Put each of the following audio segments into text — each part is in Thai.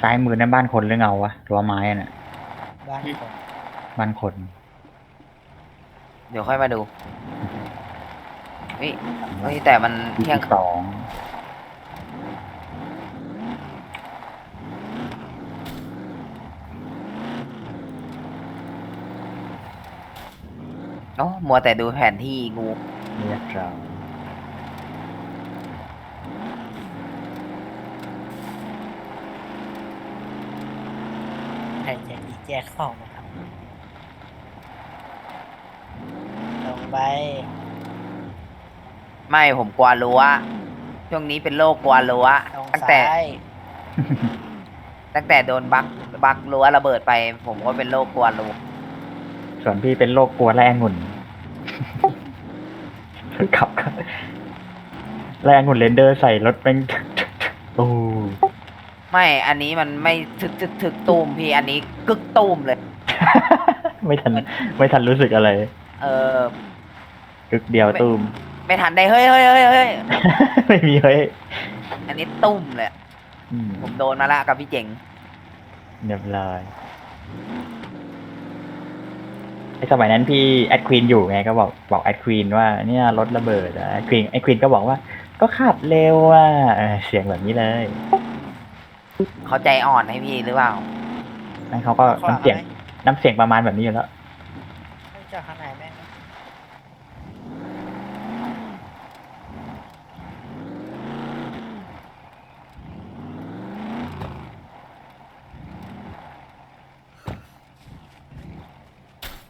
ซ้ายมือนั่นบ้านคนหรือเงาวะรั้วไม้อะน่ะ บ้านคนบ้านคน เดี๋ยวค่อยมาดูเฮ้ยเฮ้ยแต่มันเที่ยงสองโอ้มัวแต่ดูแผนที่งู เรียกเรา ใครจะดี แจกของนะครับลงไป ไม่ผมกลัวรั้วช่วงนี้เป็นโรคกลัวรั้วลงตั้งแต่ ซ้าย ตั้งแต่โดนบักบักรั้วระเบิดไป ผมก็เป็นโรคกลัวรั้วส่วนพี่เป็นโรคกลัวแรงหุ่น ขับแรงหุ่นเรนเดอร์ใส่รถเป็นโอ้ ไม่อันนี้มันไม่ถึกถึกถึกตูมพี่อันนี้กึกตูมเลย ไม่ทัน ไม่ทันรู้สึกอะไรเออกึกเดียวตูม ไม่ทันได้เฮ้ยเฮ้ยเฮ้ยเฮ้ยไม่มีเฮ้ยอันนี้ตุ้มเลยอืมผมโดนมาละกับพี่เจ๋งเรียบร้อยไอสมัยนั้นพี่แอดควีนอยู่ไงก็บอกบอกแอดควีนว่าเนี่ยรถระเบิดอะแอดควีนแอดควีนก็บอกว่า ก็ขับเร็วอะเออเสียงแบบนี้เลย เขาใจอ่อนให้พี่หรือเปล่า นั่นเขาก็ขวาน้ำเสียงไหมน้ำเสียงประมาณแบบนี้อยู่แล้วไม่เจอข้างในแม่ง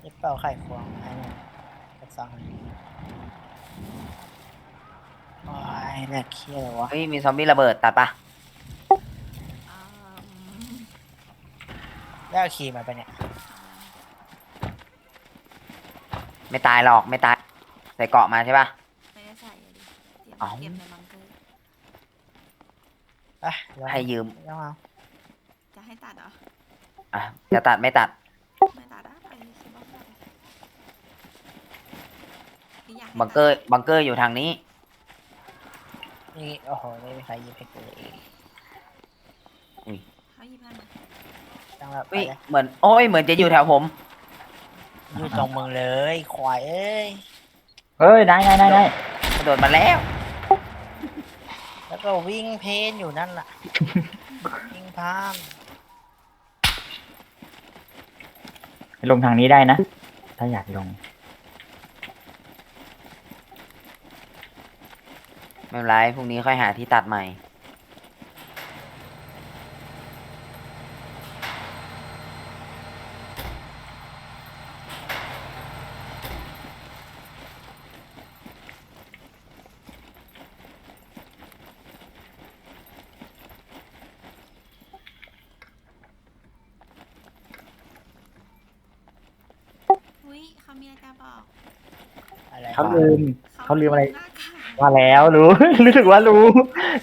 เย็บเป่าไข่ควงให้หน่อยกระซังโอ้ยน่าเครียดเลยวะ เฮ้ยมีซอมบี้ระเบิดตัดปะ แล้วเอาขี่มาไปะเนี่ยไม่ตายหรอกไม่ตาย ใส่เกราะมาใช่ปะ ไม่ได้ใส่อะดิเตรียมเอ้า เก็บในบังเกอร์ไปลองให้ยืมลองเอาจะให้ตัดเหรอ อะจะตัดไม่ตัด ไม่ตัดอะไปคิดว่าตัดหรืออยากให้บังเกอร์บังเกอร์อยู่ทางนี้ นี่โอ้โหไม่มีใครหยิบให้กูเลยเขาหยิบให้มา ตั้งแบบไปเฮ้ยเลยเหมือนโอ้ยเหมือนจะอยู่แถวผม อยู่ตรงมึงเลยควายเอ้ยเอ้ยนายนายนายนายกระโดดมาแล้ว แล้วก็วิ่งเพลนอยู่นั่นล่ะ วิ่งพามลงทางนี้ได้นะ ถ้าอยากลง ไม่เป็นไรพรุ่งนี้ค่อยหาที่ตัดใหม่ อุ้ย เขามีอะไรจะบอกอะไรเขาลืม เขาลืมอะไร หน้ากากว่าแล้วรู้ รู้สึกว่ารู้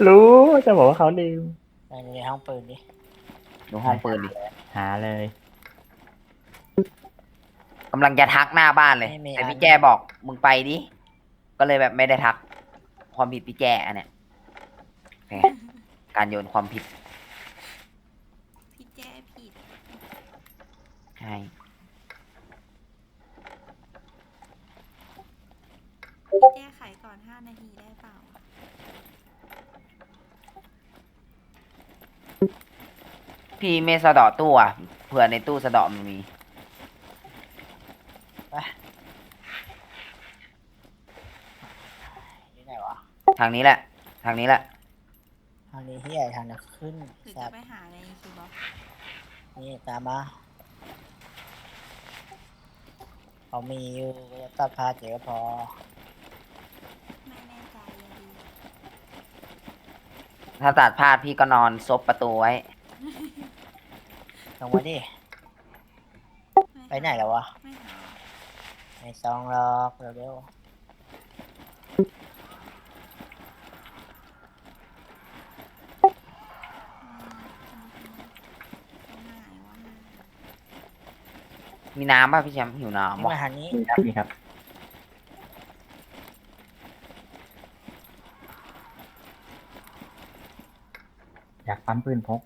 รู้จะบอกว่าเขาลืมไปในห้องปืนดิดูห้องปืนดิหาเลยกำลังจะทักหน้าบ้านเลย แต่พี่แจ้บอกมึงไปดิ ก็เลยแบบไม่ได้ทัก ความผิดพี่แจ้อันเนี้ยเป็นไงการโยนความผิดพี่แจ้ผิด ใช่ พี่แจ้ไขก่อนห้านาทีได้เปล่าอะ พี่ไม่สะเดาะตู้อะเผื่อในตู้สะเดาะมันมีอยู่ไหนวะทางนี้แหละ ทางนี้แหละทางนี้ที่ใหญ่ทางจะขึ้นหรือแซ่จะบไปหาในคีย์บอร์ดนี่ตามมาเขามีอยู่ก็จะตัดพาเจอก็พอไม่แน่ใจอะดิถ้าตัดพลาดพี่ก็นอนซบประตูไว้ ลงมาดิม่ไปไหนแล้ววะ ไม่หาไม่ซองหรอกเร็วมีน้ำป่ะพี่แชมป์หิวๆน้ำนี่วะมาทางนี้นี่ครับนี่ครับอยากปั๊มปืนพก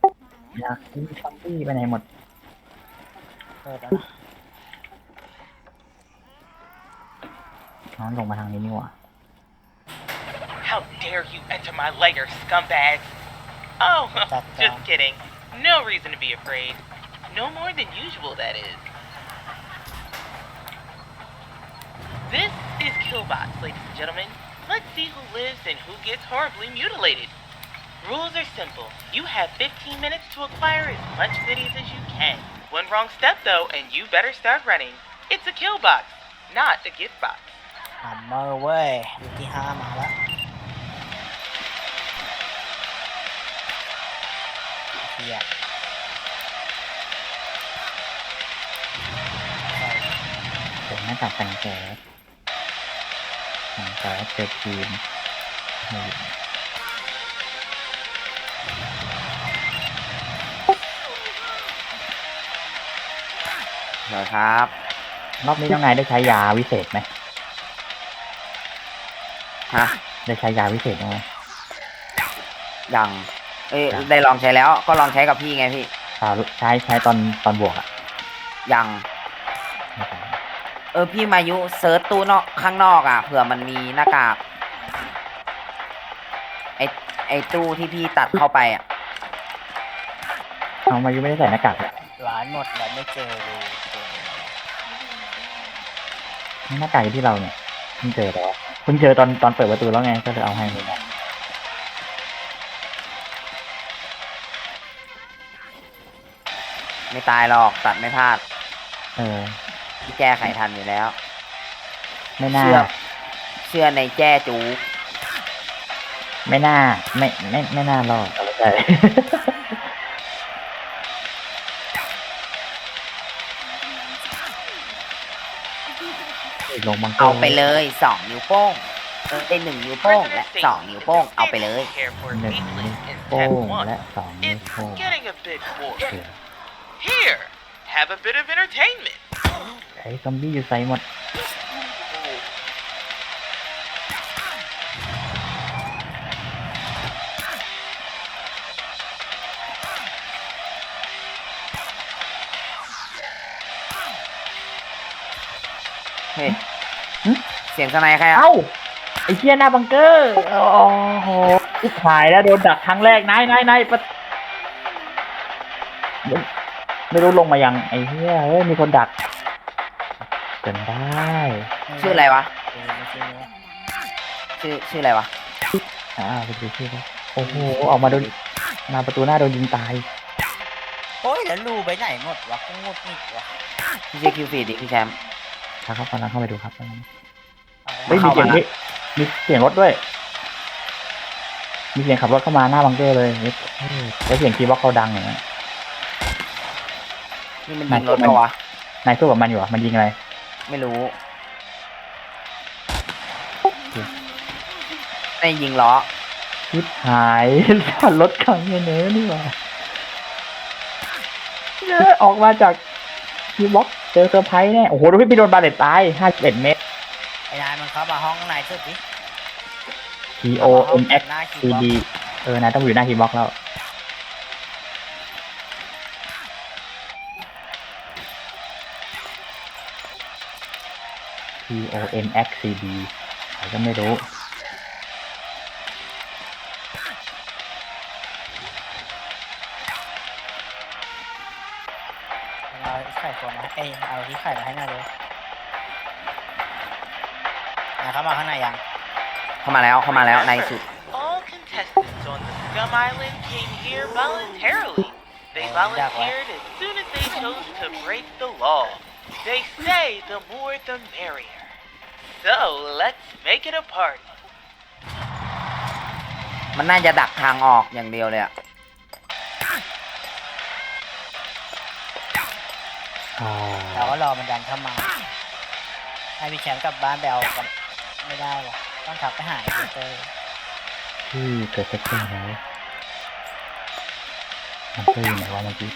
มาแล้ว อยากกินซอมบี้ไปไหนหมด เปิดแล้ว น้องลงมาทางนี้นี่หว่า How dare you enter my lair, scumbags! Oh, That, just uh, kidding. No reason to be afraid. No more than usual, that is. This is Killbots, ladies and gentlemen. Let's see who lives and who gets horribly mutilated. Rules are simple. You have 15 minutes to acquire as much goodies as you can. One wrong step, though, and you better start running. It's a kill box, not a gift box. I'm on my way. 你看俺妈了。Yeah. Để nó gặp thằng เปิดหน้ากากกันแก๊สกันแก๊สเจอทีมนี่เดี๋ยวครับ รอบนี้น้องนายได้ใช้ยาวิเศษไหมฮะได้ใช้ยาวิเศษไหมยังเอ้ยยังได้ลองใช้แล้ว ก็ลองใช้กับพี่ไงพี่อ่าใช้ใช้ตอนตอนบวกอะยังไม่ใช่เออพี่มายุเซิร์ชตู้นอกข้างนอกอะเผื่อมันมีหน้ากากไอไอตู้ที่พี่ตัดเข้าไปอะน้องมายุไม่ได้ใส่หน้ากากเลยหวานหมดแล้วไม่เจอเลย หน้ากากอยู่ที่เราเนี่ยเพิ่งเจอแล้วเพิ่งเจอตอนตอนเปิดประตูแล้วไงก็เลยเอาให้เลยนะไม่ตายหรอกตัดไม่พลาดเออ พี่แก้ไขทันอยู่แล้ว ไม่น่า เชื่อเชื่อในแจ้จู ไม่น่า ไม่ไม่ไม่น่ารอดเอาไปใส่ ลงบังเกอเอาร์ไปเลยสองนิ้วโป้งเออได้หนึ่งนิ้วโป้ง President และ states สองนิ้วโป้งเอาไปเลย Care for หนึ่ง weakly นิ้ว in โป้ step ง one. และสองนิ้ว It's โป้ง getting a bit boring. เออ Here, have a bit of entertainment. ไอ้ซอมบี้อยู่ใส่หมดเฮ้ยหึ เสียงสไนใครอะเอ้าไอ้เชี่ยหน้าบังเกอร์โอ้โหทิบหายแล้วโดนดักครั้งแรกนายนายนายปะไม่ไม่รู้ลงมายังไอ้เหี้ยเฮ้ยมีคนดักจนได้ชื่ออะไรวะเออไม่ใช่เนี้ยชื่อชื่ออะไรวะอ่าไปดูชื่อเขาโอ้โหออกมาโดนมาประตูหน้าโดนยิงตายโอ้ยแล้วรูไปไหนหมดวะก็งดนิดวะพี่ชื่อคิวฟีดดิพี่แชมป์ครับครับกำลังเข้าไปดูครับเอาเฮ้ย ไว้มีเสียงเข้ามาละนี้มีเสียงรถด้วย มีเสียงขับรถเข้ามาหน้าบังเกอร์เลยเฮ้ยแล้วเสียงคีย์บ็อกซ์เขาดังอย่างเงี้ยนี่มันยิงรถปะวะนายสู้กับมันอยู่เหรอะมันยิงอะไร ไม่รู้ได้ยิงล้อชิบหายขับรถขังเนื้อนี่หว่าเยอะออกมาจากคีย์บ็อกซ์เจอเซอร์ไพรส์แน่ โอ้โหดูพี่ไปโดนบาเลตตายห้าสิบเอ็ดเมตร ไอ้นายมันเข้ามาห้องนายสุดดิ T O N X หน้า C คีย์บอ D ร์ดเออนายต้องอยู่หน้าคีย์บ็อกซ์แล้ว T O N X C D ใครก็ไม่รู้เอาที่ไข่ควงมาเอ้ยเอาที่ไข่มาให้หน่อยเลย มาข้างในยังเข้ามาแล้วเข้ามาแล้วในสุด All contestants on the Scum Island came here voluntarily. They volunteered as soon as they chose to break the law. They say the more the merrier. So let's make it a party. มันน่าจะดักทางออกอย่างเดียวเลยอะอ่าเราก็รอมันดันเข้ามา ให้พี่แชมป์กลับบ้านไปเอากัน ไม่ได้หรอกต้องขับไปหาไอ้เตอร์ที่เกิดเซ็ตติ้งแล้วมันก็อยู่ไหนวะเมื่อกี้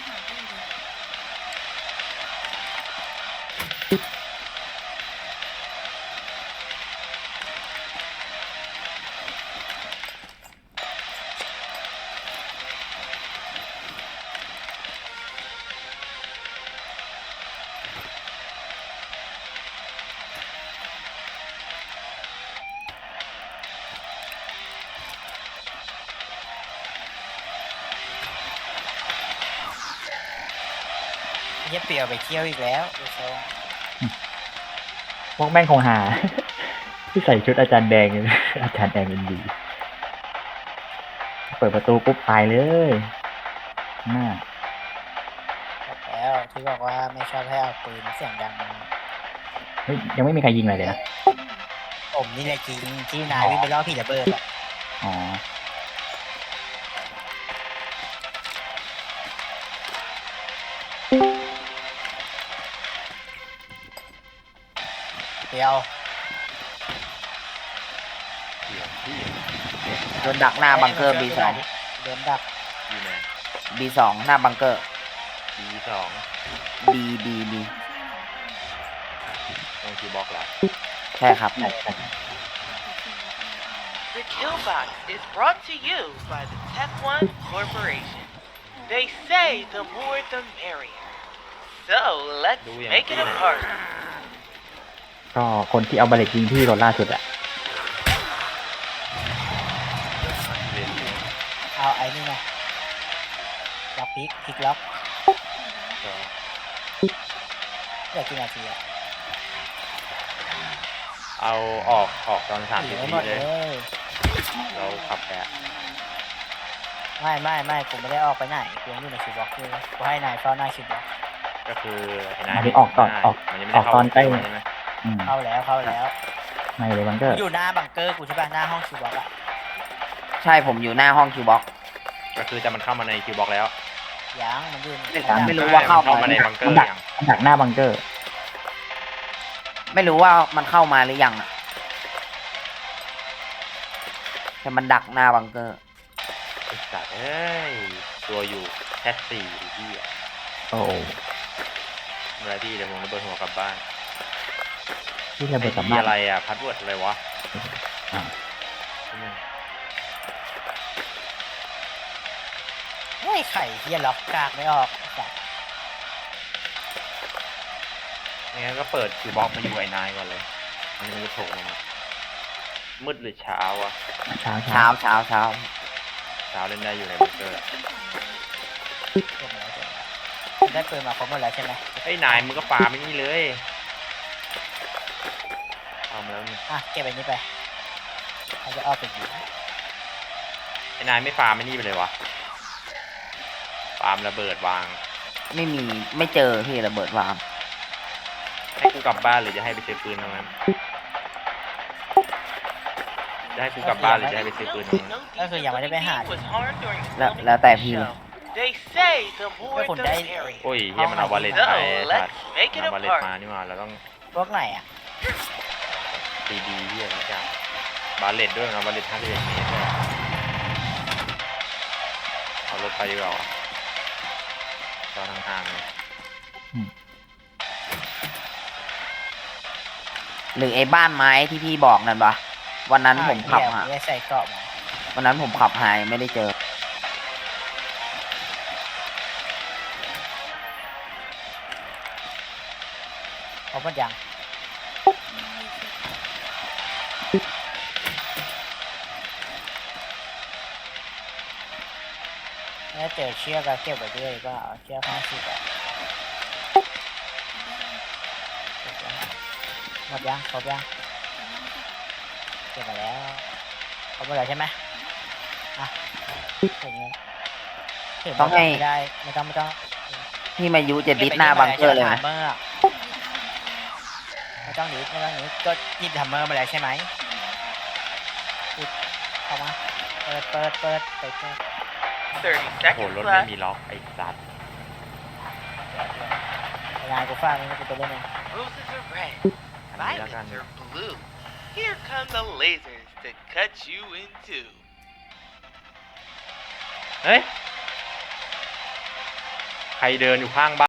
เฮียเปรียวไปเที่ยวอีกแล้วดูทรงพวกแม่งคงหา ที่ใส่ชุดอาจารย์แดง อาจารย์แดงเป็นดีเปิดประตูปุ๊บตายเลยน่าบอกแล้วที่บอกว่าไม่ชอบให้เอาปืนเสียงดังมาเฮ้ยยังไม่มีใครยิงอะไรเลยนะ ผมนี่แหละจริงที่นายวิ่งไปล่อผีระเบิดอะอ๋อ เดียวเดี๋ยวพี่โดนดักหน้าบังเกอร์ B2 โดนดัก อยู่ไหน B2 หน้าบังเกอร์บีสอง B B B ตรงคีย์บล็อกเหรอใช่ครับใช่ใช่ The kill box is brought to you by the Tech One Corporation. They say the more the merrier. So let's make it a party. ก็คนที่เอาบาเลตยิงที่รถล่าสุดอะเรียนอยู่เอาไอ้นี่ไงล็อกพลิกพลิกล็อกก็เหลือกี่นาทีอะเอาออกออกตอนสามเหสิลืบอวิหมดเลเลย ย เราขับแกะไม่ไม่ไม่ผมไม่ได้ออกไปไหนกูยังอยู่ในคิวบ็อกซ์อยู่กูให้นายเฝ้าหน้าคิวบ็อกซ์ก็คือไอ้นายอันนี้ออกก่อนออกมันยังไม่อได้อกเข้าตอนใกล้ ใช่ไหม อืมเข้าแล้วเข้าแล้ว ไม่เลยมันก็อยู่หน้าบังเกอร์กูใช่ป่ะหน้าห้องคิวบ็อกซ์อะใช่ผมอยู่หน้าห้องคิวบ็อกก็คือจะมันเข้ามาในคิวบล็อกแล้วยังมันอยู่ไม่รู้ไม่รู้ว่าเข้าเข้ามามาในบังเกอมันร์ดักยังมันดักหน้าบังเกอร์ ไม่รู้ว่ามันเข้ามาหรือยังอะแต่มันดักหน้าบังเกอร์ไอ้สัตว์เอ้ยตัวอยู่แค่สี่ที่อะโอ้เวลาที่เดี๋ยวผมระเบิดหัวกลับบ้าน ที่ระเบิไอ้ดกลับที่บ้านอะไรอะพัดเวิร์ดอะไรวะอ่าเฮ้ยไข่เฮียล็อกกากไม่ออกไอ้สัสไม่งั้นก็เปิดคิวบล็อกมาอยู่ไอ้นายก่อนเลยอันนี้มันจะโผล่มา มืดหรือเช้าอะเช้าเช้าเช้าเช้าเช้าเช้าเล่นได้อยู่ในบังเกอร์เก็บมาแล้วเก็บมาแล้วได้ปืนมาครบหมดแล้วใช่ไหมไอ้ยนายมึงก็ปาไม่นี่เลยเอามา แล้วนี่อะเก็บไอ้นี้ไปเขาจะเอาไปยิงไอ้นายไม่ฟาร์มไม่นี่ไปเลยวะฟาร์มระเบิดวาง ไม่มีไม่เจอพี่ระเบิดวางให้กูกลับบ้านหรือจะให้ไปซื้อปืนตรงนั้นจะให้กูกลับบ้านหรือจะให้ไปซื้อปืนตรงนั้น No decent looking being was harmed during the แล้ว filming แล้ว of แต่ the พี่เลย show. They say the more ไม่คุณ the ได้ merrier. โอ้ยเฮียมันเอาวาเลต So ไปสัต let's ว์ make มัน it เอา a วาเลตมา party. นี่หว่าเราต้องพวกไหนอะ ตีดีเฮียทุกอย่างบาเลตด้วยนะบาเลตห้าสิบเอ็ดเมตรด้วยเอารถไปดีกว่าวะจอทางทางๆเลยหรือไอ้บ้านไม้ที่พี่บอกนั่นปะวันนั้นผมขับอ้าวหาเหี้ยไม่ได้ใส่เกราะมาวันนั้นผมขับหายไม่ได้เจอครบหมดยัง ถ้าเจอเชือกก็เก็บไว้ด้วยก็เอาเชือกห้าสิบอะเก็บไว้หมดยังครบยังเก็บมาแล้วครบหมดแล้วใช่ไหมอะถึงแล้วถึต้องให้ ไม่ได้ไม่ต้องไม่ต้องพี่มายุจะดิสหน้าบังเกอร์เลยทันะมเมอร์อะไม่ต้องดิสไม่ต้องดิสก็หยิบทัมเมอร์มาแล้วใช่ไหมหยิบเข้ามาเปิดเปิดเปิดเปิดเปิด 30 โอ้โห seconds รถไม่ left. มีล็อกไอ้สัตว์ ไอ้นายกูฟังนี่กูไปเล่นเอง Roses are red. อันนี้แล้ว Violets กัน are blue. Here come the lasers to cut you in two. เฮ้ย ใครเดินอยู่ข้างบ้าน